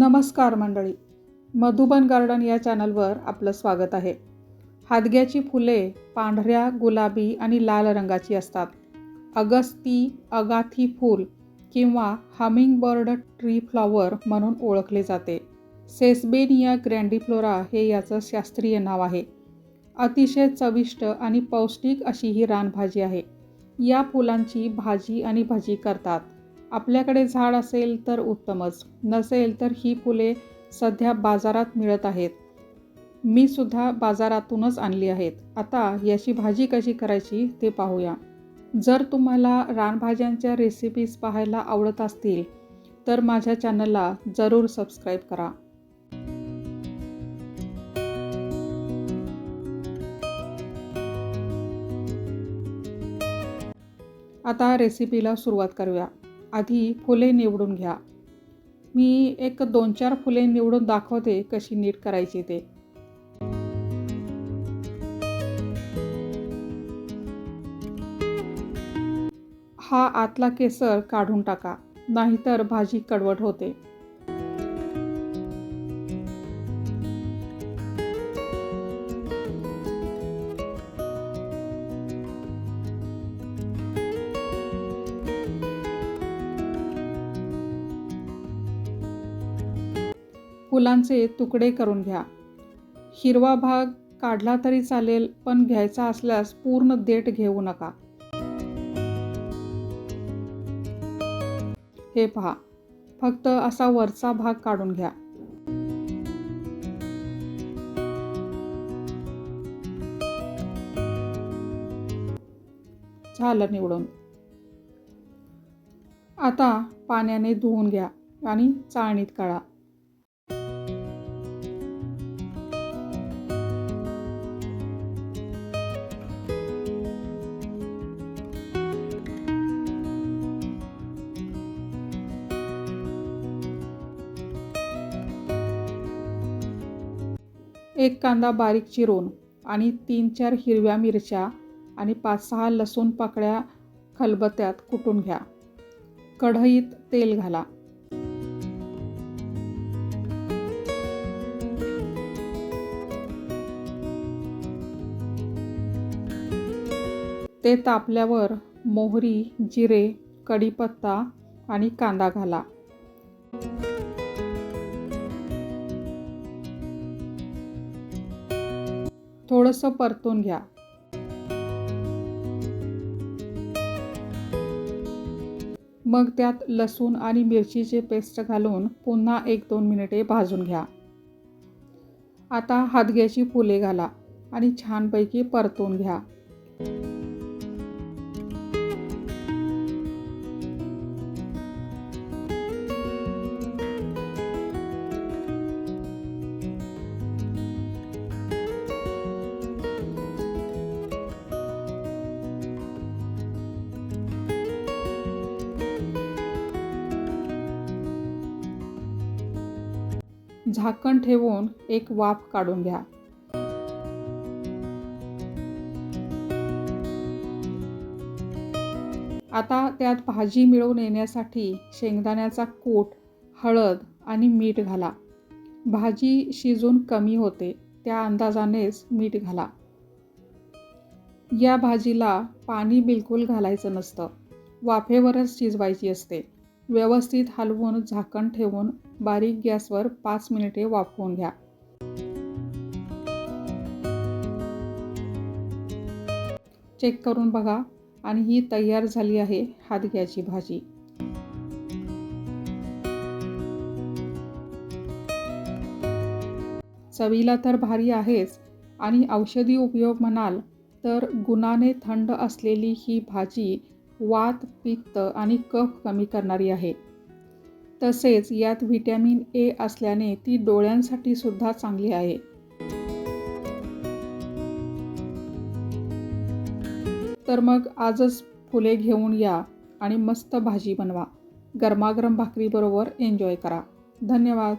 नमस्कार मंडळी. मधुबन गार्डन या चॅनलवर आपलं स्वागत आहे. हादग्याची फुले पांढऱ्या गुलाबी आणि लाल रंगाची असतात. अगस्ती अगाथी फूल किंवा हमिंग बर्ड ट्री फ्लॉवर म्हणून ओळखले जाते. सेसबेनिया ग्रँडिफ्लोरा हे याचं शास्त्रीय नाव आहे. अतिशय चविष्ट आणि पौष्टिक अशी ही रानभाजी आहे. या फुलांची भाजी आणि भजी करतात. आपल्याकडे झाड असेल तर उत्तमच नसेल तर ही फुले सध्या बाजारात मिळत आहेत. मी सुद्धा बाजारातूनच आणली आहेत. आता याची भाजी कशी करायची ते पाहूया. जर तुम्हाला रानभाज्यांच्या रेसिपीज पाहायला आवडत असतील तर माझ्या चॅनलला जरूर सबस्क्राईब करा. आता रेसिपीला सुरुवात करूया. आधी फुले निवडून घ्या. मी एक दोन चार फुले निवडून दाखवते कशी नीट करायची ते. हा आतला केसर काढून टाका नाहीतर भाजी कडवट होते. फुलांचे तुकडे करून घ्या. हिरवा भाग काढला तरी चालेल पण घ्यायचा असल्यास पूर्ण देठ घेऊ नका. हे पहा फक्त असा वरचा भाग काढून घ्या. झालं निवडून. आता पाण्याने धुवून घ्या आणि चाळणीत काढा. एक कांदा बारीक चिरून आणि तीन चार हिरव्या मिरच्या आणि पाच सहा लसूण पाकळ्या खलबत्त्यात कुटून घ्या. कढईत तेल घाला. ते तापल्यावर मोहरी जिरे कढीपत्ता आणि कांदा घाला. थोडंसं परतून घ्या. मग त्यात लसूण आणि मिरचीचे पेस्ट घालून पुन्हा एक दोन मिनिटे भाजून घ्या. आता हादग्याची फुले घाला आणि छानपैकी परतून घ्या. झाकण ठेवून एक वाफ काढून घ्या. आता त्यात भाजी मिळवून येण्यासाठी शेंगदाण्याचा कूट हळद आणि मीठ घाला. भाजी शिजून कमी होते त्या अंदाजानेच मीठ घाला. या भाजीला पाणी बिलकुल घालायचं नसतं. वाफेवरच शिजवायची असते. व्यवस्थित हलवून झाकण ठेवून बारीक गॅसवर पाच मिनिटे वाफवून घ्या. चेक करून बघा आणि ही तयार झाली आहे हादग्याची भाजी. चवीला तर भारी आहेच आणि औषधी उपयोग म्हणाल तर गुणाने थंड असलेली ही भाजी वात पित्त आणि कफ कमी करणारी आहे. तसेच यात व्हिटॅमिन ए असल्याने ती डोळ्यांसाठी सुद्धा चांगली आहे. तर मग आजच फुले घेऊन या आणि मस्त भाजी बनवा. गरमागरम भाकरीबरोबर एन्जॉय करा. धन्यवाद.